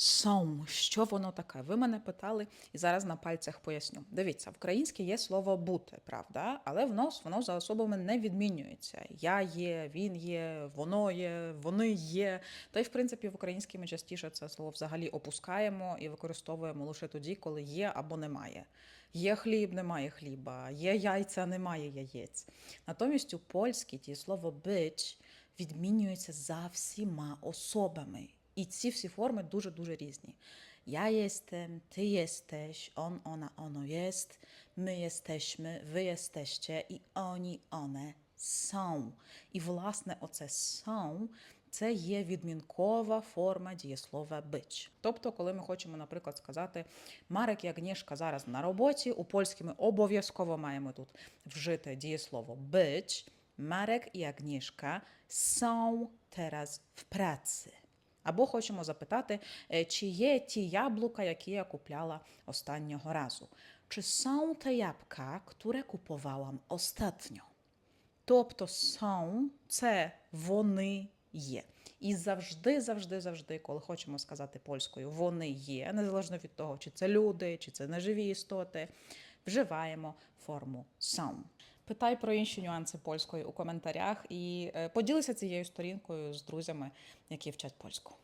Są. Що воно таке? Ви мене питали і зараз на пальцях поясню. Дивіться, в українській є слово бути, правда? Але в нас воно за особами не відмінюється. Я є, він є, воно є, вони є. Та й в принципі в українській ми частіше це слово взагалі опускаємо і використовуємо лише тоді, коли є або немає. Є хліб, немає хліба, є яйця, немає яєць. Натомість у польській дієслово бич відмінюється за всіма особами. І ці всі форми дуже-дуже різні. Ja jestem, ty jesteś, on, ona, ono jest, my jesteśmy, wy jesteście і oni, one są. І, власне, оце są це є відмінкова форма дієслова бич. Тобто, коли ми хочемо, наприклад, сказати Марek і Агнішка зараз на роботі, у польській ми обов'язково маємо тут вжити дієслово бич. Marek і Agnieszka są teraz w pracy. Або хочемо запитати, е, чи є ті яблука, які я купляла останнього разу. Чи są te jabłka, które kupowałam ostatnio? Тобто są це вони є. І завжди, завжди, завжди, коли хочемо сказати польською, вони є, незалежно від того, чи це люди, чи це неживі істоти, вживаємо форму «сам». Питай про інші нюанси польської у коментарях і е, поділися цією сторінкою з друзями, які вчать польську.